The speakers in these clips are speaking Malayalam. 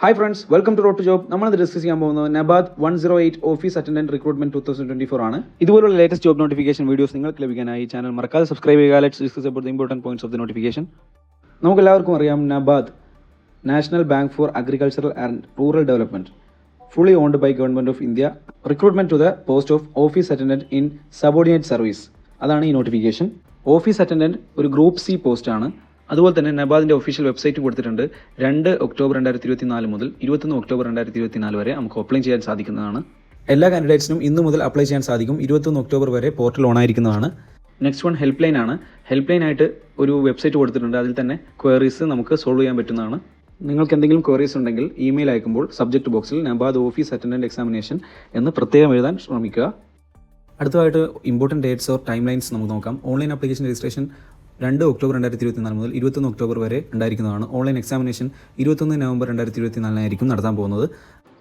Hi friends welcome to rote job നമ്മൾ ഡിസ്കസ് ചെയ്യാൻ പോകുന്നത് NABARD one zero eight office attendant recruitment two thousand twenty four ആണ്. ഇതുപോലുള്ള ലേറ്റസ്റ്റ് ജോബ് നോട്ടിഫിക്കേഷൻ വീഡിയോസ് നിങ്ങൾക്ക് ലഭിക്കാനായി ചാനൽ മറക്കാതെ സബ്സ്ക്രൈബ് ചെയ്യുക. Let's discuss about important points of the notification നമുക്ക് എല്ലാവർക്കും അറിയാം NABARD National Bank for Agricultural and Rural Development fully owned by government of India recruitment to the post of office attendant in subordinate service അതാണ് ഈ നോട്ടിഫിക്കേഷൻ ഓഫീസ് അറ്റൻഡന്റ് ഒരു ഗ്രൂപ്പ് സി പോസ്റ്റ് ആണ്. അതുപോലെ തന്നെ നബാദിന്റെ ഒഫീഷ്യൽ വെബ്സൈറ്റ് കൊടുത്തിട്ടുണ്ട്. രണ്ട് ഒക്ടോബർ രണ്ടായിരത്തി ഇരുപത്തി നാല് മുതൽ ഇരുപത്തൊന്ന് ഒക്ടോബർ രണ്ടായിരത്തി ഇരുപത്തി നാല് വരെ നമുക്ക് അപ്ലൈ ചെയ്യാൻ സാധിക്കുന്നതാണ്. എല്ലാ കാൻഡിഡേറ്റ്സിനും ഇന്ന് മുതൽ അപ്ലൈ ചെയ്യാൻ സാധിക്കും. ഇരുപത്തൊന്ന് ഒക്ടോബർ വരെ പോർട്ടൽ ഓൺ ആയിരിക്കുന്നതാണ്. നെക്സ്റ്റ് വൺ ഹെൽപ്പ് ലൈൻ ആണ്. ഹെൽപ്പ് ലൈൻ ആയിട്ട് ഒരു വെബ്സൈറ്റ് കൊടുത്തിട്ടുണ്ട്. അതിൽ തന്നെ ക്വയറീസ് നമുക്ക് സോൾവ് ചെയ്യാൻ പറ്റുന്നതാണ്. നിങ്ങൾക്ക് എന്തെങ്കിലും ക്വയറീസ് ഉണ്ടെങ്കിൽ ഇമെയിൽ അയക്കുമ്പോൾ സബ്ജക്ട് ബോക്സിൽ നബാദ് ഓഫീസ് അറ്റൻഡന്റ് എക്സാമിനേഷൻ എന്ന് പ്രത്യേകം എഴുതാൻ ശ്രമിക്കുക. അടുത്തതായിട്ട് important dates or time lines നമുക്ക് നോക്കാം. ഓൺലൈൻ ആപ്ലിക്കേഷൻ രജിസ്ട്രേഷൻ രണ്ട് ഒക്ടോബർ രണ്ടായിരത്തി ഇരുപത്തി നാല് മുതൽ ഇരുപത്തൊന്ന് ഒക്ടോബർ വരെ ഉണ്ടായിരിക്കുന്നതാണ് ഓൺലൈൻ എക്സാമിനേഷൻ. ഇരുപത്തൊന്ന് നവംബർ രണ്ടായിരത്തി ഇരുപത്തി നാലിനായിരിക്കും നടത്താൻ പോകുന്നത്.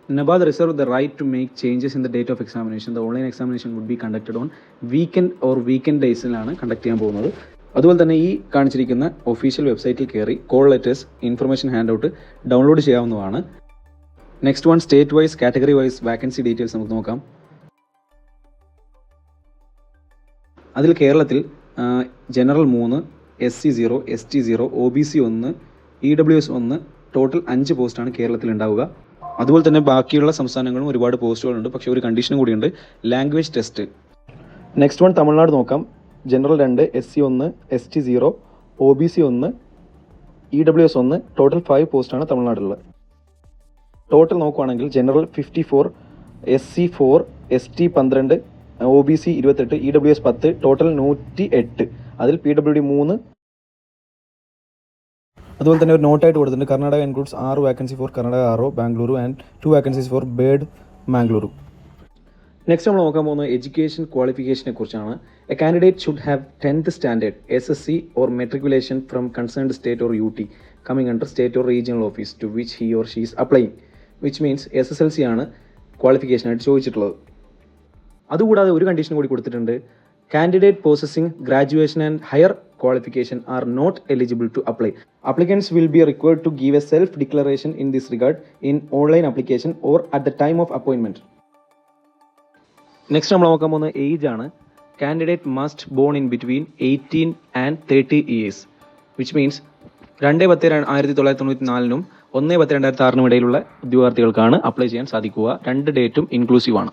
NABARD reserve the right to make changes in the date of examination. The online examination would be conducted on weekend or weekend ഡേയ്സിലാണ് conduct ചെയ്യാൻ പോകുന്നത്. അതുപോലെ തന്നെ ഈ കാണിച്ചിരിക്കുന്ന ഒഫീഷ്യൽ വെബ്സൈറ്റിൽ കയറി call letters information hand out download ചെയ്യാവുന്നതാണ്. Next one state wise category wise vacancy details നമുക്ക് നോക്കാം. അതിൽ കേരളത്തിൽ ജനറൽ മൂന്ന് S C zero S T zero O B C ഒന്ന് ഇ ഡബ്ല്യു എസ് ഒന്ന് ടോട്ടൽ അഞ്ച് പോസ്റ്റാണ് കേരളത്തിൽ ഉണ്ടാവുക അതുപോലെ തന്നെ ബാക്കിയുള്ള സംസ്ഥാനങ്ങളും ഒരുപാട് പോസ്റ്റുകളുണ്ട്. പക്ഷേ ഒരു കണ്ടീഷനും കൂടിയുണ്ട്. Language test next one Tamil Nadu നോക്കാം. ജനറൽ രണ്ട് എസ് സി ഒന്ന് S T zero O B C ഒന്ന് ഇ ഡബ്ല്യു എസ് ഒന്ന് ടോട്ടൽ ഫൈവ് പോസ്റ്റാണ് തമിഴ്നാട്ടിലുള്ളത്. ടോട്ടൽ നോക്കുവാണെങ്കിൽ general fifty four S C four S T പന്ത്രണ്ട് ഒ ബി സി ഇരുപത്തെട്ട് ഇ ഡബ്ല്യു എസ് പത്ത് ടോട്ടൽ നൂറ്റി എട്ട് അതിൽ പി ഡബ്ല്യു ഡി മൂന്ന്. അതുപോലെ തന്നെ ഒരു നോട്ടായിട്ട് കൊടുത്തിട്ടുണ്ട്. കർണാടക ഇൻക്ലൂഡ്സ് ആറ് vacancy for Karnataka RO Bengaluru and two vacancies for bird Mangaluru next നമ്മൾ നോക്കാൻ പോകുന്നത് എഡ്യൂക്കേഷൻ ക്വാളിഫിക്കേഷനെ കുറിച്ചാണ്. A candidate should have tenth standard S S C or matriculation from concerned state or U T coming under state or regional office to which he or she's applying which means S S L C ആണ് ക്വാളിഫിക്കേഷനായിട്ട് ചോദിച്ചിട്ടുള്ളത്. അതുകൂടാതെ ഒരു കണ്ടീഷൻ കൂടി കൊടുത്തിട്ടുണ്ട്. Candidate processing graduation and higher qualification are not eligible to apply applicants will be required to give a self declaration in this regard in online application or at the time of അപ്പോയിൻമെന്റ് next നമ്മൾ നോക്കാൻ പോകുന്ന ഏജ് ആണ്. Candidate must born in between eighteen and thirty years which means രണ്ട് പത്ത് ആയിരത്തി തൊള്ളായിരത്തി തൊണ്ണൂറ്റി നാലിനും ഒന്ന് പത്ത് രണ്ടായിരത്തി ആറിനും ഇടയിലുള്ള ഉദ്യോഗാർത്ഥികൾക്കാണ് അപ്ലൈ ചെയ്യാൻ സാധിക്കുക. രണ്ട് ഡേറ്റും ഇൻക്ലൂസീവ് ആണ്.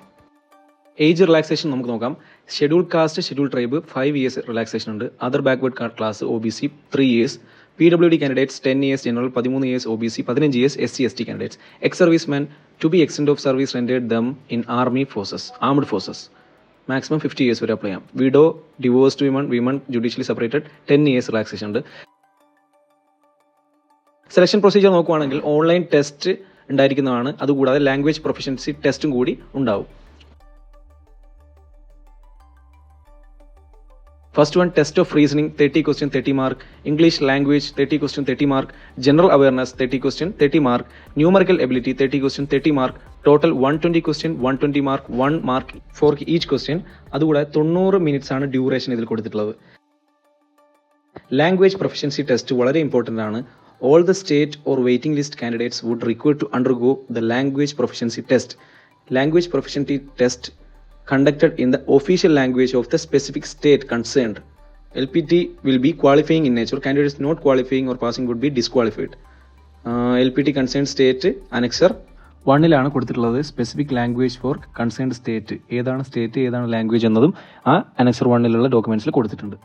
ഏജ് റിലാക്സേഷൻ നമുക്ക് നോക്കാം. Schedule caste schedule tribe five years relaxation ഉണ്ട്. Other backward class O B C three years P W D candidates ten years general പതിമൂന്ന് ഇയേഴ്സ് ഒ ബി സി പതിനഞ്ച് years S C S T candidates ex service man to be extend of service rendered them in army forces armed forces maximum fifty years വരെ അപ്ലൈ ചെയ്യാം. Widow divorced women women judicially separated ten years relaxation ഉണ്ട്. സെലക്ഷൻ പ്രൊസീജിയർ നോക്കുവാണെങ്കിൽ ഓൺലൈൻ ടെസ്റ്റ് ഉണ്ടായിരിക്കുന്നതാണ്. അതുകൂടാതെ ലാംഗ്വേജ് പ്രൊഫഷൻസി ടെസ്റ്റും കൂടി ഉണ്ടാവും. First one test of reasoning thirty question thirty mark English language thirty question thirty mark general awareness thirty question thirty mark numerical ability thirty question thirty mark total one twenty question one twenty mark one mark for each question അതുകൂടെ തൊണ്ണൂറ് മിനിറ്റ്സ് ആണ് ഡ്യൂറേഷൻ ഇതിൽ കൊടുത്തിട്ടുള്ളത്. ലാംഗ്വേജ് പ്രൊഫഷൻസി ടെസ്റ്റ് വളരെ ഇമ്പോർട്ടന്റ് ആണ്. All the state or waiting list candidates would require to undergo the language proficiency test language proficiency test conducted in the official language of the specific state concerned. LPT will be qualifying in nature. Candidates not qualifying or passing would be disqualified. L P T concern state annexure വണ്ണിലാണ് കൊടുത്തിട്ടുള്ളത് specific language for concerned state ഏതാണ് സ്റ്റേറ്റ് ഏതാണ് ലാംഗ്വേജ് എന്നതും ആ അനക്സർ വണ്ണിലുള്ള ഡോക്യുമെന്റ്സിൽ കൊടുത്തിട്ടുണ്ട്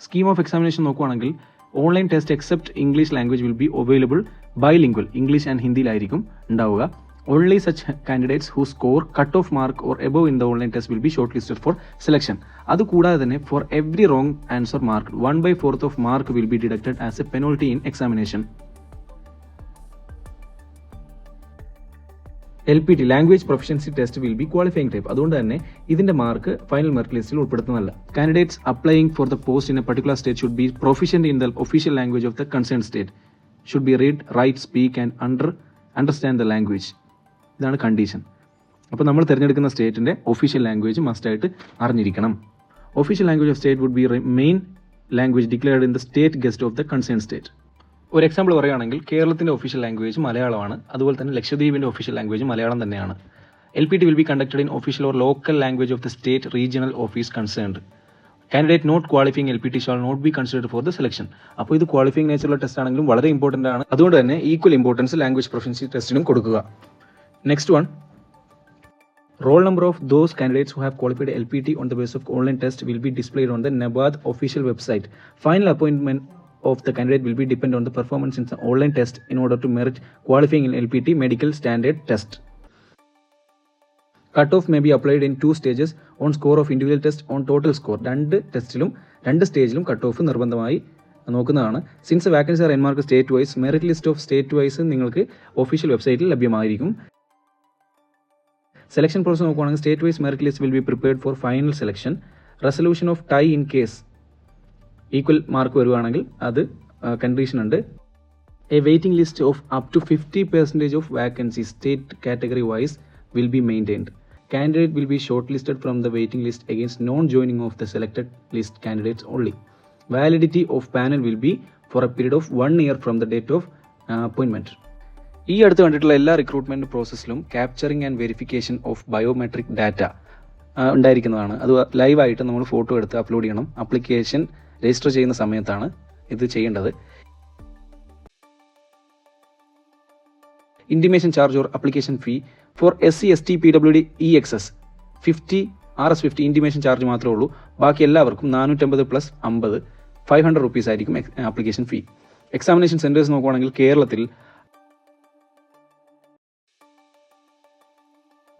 സ്കീം ഓഫ് എക്സാമിനേഷൻ നോക്കുവാണെങ്കിൽ online test except English language will be available bilingual English and ഹിന്ദിയിലായിരിക്കും ഉണ്ടാവുക only such candidates who score cut off mark or above the online test will be short listed for selection അതുകൂടാതെ തന്നെ for every wrong answer mark one by fourth of mark will be deducted as a penalty in examination L P T language proficiency test will be qualifying type അതുകൊണ്ട് തന്നെ ഇതിന്റെ മാർക്ക് ഫൈനൽ മാർക്ക് ലിസ്റ്റിൽ ഉൾപ്പെടുത്തുന്നതല്ല. Candidates applying for the post in a particular state should be proficient in the official language of the concern state should be read write speak and under understand the language ഇതാണ് കണ്ടീഷൻ അപ്പോൾ നമ്മൾ തിരഞ്ഞെടുക്കുന്ന സ്റ്റേറ്റിന്റെ ഒഫീഷ്യൽ ലാംഗ്വേജ് മസ്റ്റായിട്ട് അറിഞ്ഞിരിക്കണം. Official language of state would be main language declared in the state gazette of the concern state ഒരു എക്സാമ്പിൾ പറയുകയാണെങ്കിൽ കേരളത്തിന്റെ ഒഫീഷ്യൽ ലാംഗ്വേജ് മലയാളമാണ്. അതുപോലെ തന്നെ ലക്ഷദ്വീപിന്റെ ഒഫീഷ്യൽ ലാംഗ്വേജ് മലയാളം തന്നെയാണ്. L P T will be conducted in official or local language of the state regional office concerned candidate not qualifying L P T shall not be considered for the selection അപ്പോൾ ഇത് ക്വാളിഫിംഗ് നേച്ചറുള്ള ടെസ്റ്റ് ആണെങ്കിലും വളരെ ഇമ്പോർട്ടന്റ് ആണ്. അതുകൊണ്ട് തന്നെ ഈക്വൽ ഇമ്പോർട്ടൻസ് ലാംഗ്വേജ് പ്രൊഫൻസി ടെസ്റ്റിനും കൊടുക്കുക. Next one. Roll number of those candidates who have qualified LPT on the basis of online test will be displayed on the NABAD official website. Final appointment of the candidate will be dependent on the performance in the online test in order to merit qualifying in LPT medical standard test. Cut may be applied in two stages on score of individual test on total score രണ്ട് ടെസ്റ്റിലും രണ്ട് സ്റ്റേജിലും കട്ട് ഓഫ് നിർബന്ധമായി നോക്കുന്നതാണ് since vacancy are earmarked state wise merit list of state wise നിങ്ങൾക്ക് ഒഫീഷ്യൽ വെബ്സൈറ്റിൽ ലഭ്യമായിരിക്കും സെലക്ഷൻ പ്രോസസ് നോക്കുകയാണെങ്കിൽ state wise merit list will be prepared for final selection resolution of tie in case equal mark വരുവാണെങ്കിൽ അത് കണ്ടീഷൻ ഉണ്ട്. A waiting list of up to fifty percentage of vacancy state category wise will be maintained candidate will be short listed from the waiting list against non joining of the selected list candidates only validity of panel will be for a period of one year from the date of അപ്പോയിൻമെന്റ് ഈ അടുത്ത് കണ്ടിട്ടുള്ള എല്ലാ recruitment പ്രോസസ്സിലും capturing and verification of biometric data ഉണ്ടായിരിക്കുന്നതാണ്. അത് ലൈവായിട്ട് നമ്മൾ ഫോട്ടോ എടുത്ത് അപ്ലോഡ് ചെയ്യണം. അപ്ലിക്കേഷൻ രജിസ്റ്റർ ചെയ്യുന്ന സമയത്താണ് ഇത് ചെയ്യേണ്ടത്. Intimation charge or application fee for S C S T P W D E X S fifty R S fifty intimation charge മാത്രമേ ഉള്ളൂ. ബാക്കി എല്ലാവർക്കും നാനൂറ്റമ്പത് പ്ലസ് അമ്പത് ഫൈവ് ഹൺഡ്രഡ് റുപ്പീസ് ആയിരിക്കും അപ്ലിക്കേഷൻ ഫീ എക്സാമിനേഷൻ സെന്റേഴ്സ് നോക്കുവാണെങ്കിൽ കേരളത്തിൽ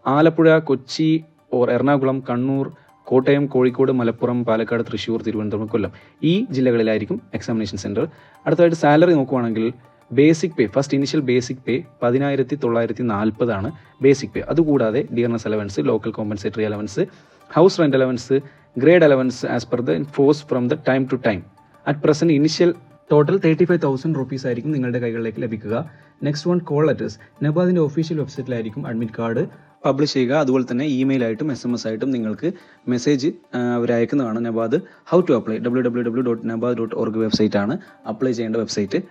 ആലപ്പുഴ കൊച്ചി ഓർ എറണാകുളം കണ്ണൂർ കോട്ടയം കോഴിക്കോട് മലപ്പുറം പാലക്കാട് തൃശ്ശൂർ തിരുവനന്തപുരം കൊല്ലം ഈ ജില്ലകളിലായിരിക്കും എക്സാമിനേഷൻ സെന്റർ അടുത്തതായിട്ട് സാലറി നോക്കുവാണെങ്കിൽ basic pay first initial basic pay പതിനായിരത്തി തൊള്ളായിരത്തി നാൽപ്പതാണ് ബേസിക് പേ അതുകൂടാതെ dearness allowance local compensatory allowance house rent allowance grade allowance as per the force from the time to time at present initial total thirty five thousand rupees ആയിരിക്കും നിങ്ങളുടെ കൈകളിലേക്ക് ലഭിക്കുക. നെക്സ്റ്റ് വൺ കോൾ ലെറ്റേഴ്സ് നബാദിന്റെ ഒഫീഷ്യൽ വെബ്സൈറ്റിലായിരിക്കും അഡ്മിറ്റ് കാർഡ് പബ്ലിഷ് ചെയ്യുക. അതുപോലെ തന്നെ ഇമെയിൽ ആയിട്ടും എസ് എം എസ് ആയിട്ടും നിങ്ങൾക്ക് മെസ്സേജ് അവർ അയക്കുന്നതാണ് NABARD. How to apply W W W dot NABARD dot org website ആണ് അപ്ലൈ ചെയ്യേണ്ട വെബ്സൈറ്റ്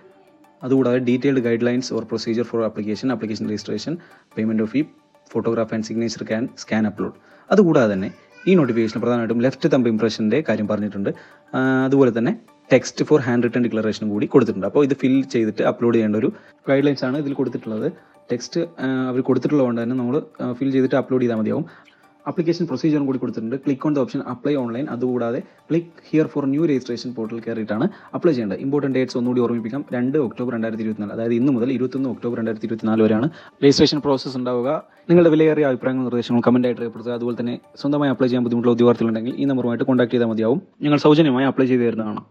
അതുകൂടാതെ detailed guidelines or procedure for application application registration payment of fee photograph and signature can scan upload അതുകൂടാതെ തന്നെ ഈ നോട്ടിഫിക്കേഷൻ പ്രധാനമായിട്ടും ലെഫ്റ്റ് തമ്പ് ഇംപ്രഷന്റെ കാര്യം പറഞ്ഞിട്ടുണ്ട്. അതുപോലെ തന്നെ ടെക്സ്റ്റ് ഫോർ ഹാൻഡ് റിട്ടേൺ ഡിക്ലറേഷനും കൂടി കൊടുത്തിട്ടുണ്ട്. അപ്പോൾ ഇത് ഫിൽ ചെയ്തിട്ട് അപ്ലോഡ് ചെയ്യേണ്ട ഒരു ഗൈഡ് ലൈൻസ് ആണ് ഇതിൽ കൊടുത്തിട്ടുള്ളത്. ടെക്സ്റ്റ് അവർ കൊടുത്തിട്ടുള്ളതുകൊണ്ട് തന്നെ നമ്മൾ ഫിൽ ചെയ്തിട്ട് അപ്ലോഡ് ചെയ്താൽ മതിയാവും. അപ്ലിക്കേഷൻ പ്രൊസീജിയറും കൂടി കൊടുത്തിട്ടുണ്ട്. Click on the option apply online അതുകൂടാതെ click here for new registration portal കയറിയിട്ടാണ് apply ചെയ്യേണ്ടത്. ഇമ്പോർട്ടന്റ് ഡേറ്റ്സ് ഒന്നുകൂടി ഓർമ്മിപ്പിക്കാം. രണ്ട് ഒക്ടോബർ രണ്ടായിരത്തി ഇരുപത്തിനാല് അതായത് ഇന്ന് മുതൽ ഇരുപത്തൊന്ന് ഒക്ടോബർ രണ്ടായിരത്തി ഇരുപത്തിനാല് വരെയാണ് രജിസ്ട്രേഷൻ പ്രോസസ്സ് ഉണ്ടാവുക. നിങ്ങളുടെ വിലയേറിയ അഭിപ്രായങ്ങളും നിർദ്ദേശങ്ങളും കമന്റ് ആയിട്ട് രേഖപ്പെടുത്തുക. അതുപോലെ തന്നെ സ്വന്തമായി അപ്ലൈ ചെയ്യാൻ ബുദ്ധിമുട്ടുള്ള ഉദ്യോഗാർത്ഥികളുണ്ടെങ്കിൽ ഈ നമ്പറുമായിട്ട് കോൺടാക്ട് ചെയ്താൽ മതിയാവും. ഞങ്ങൾ സൗജന്യമായി അപ്ലൈ ചെയ്ത് തരുന്നതാണ്.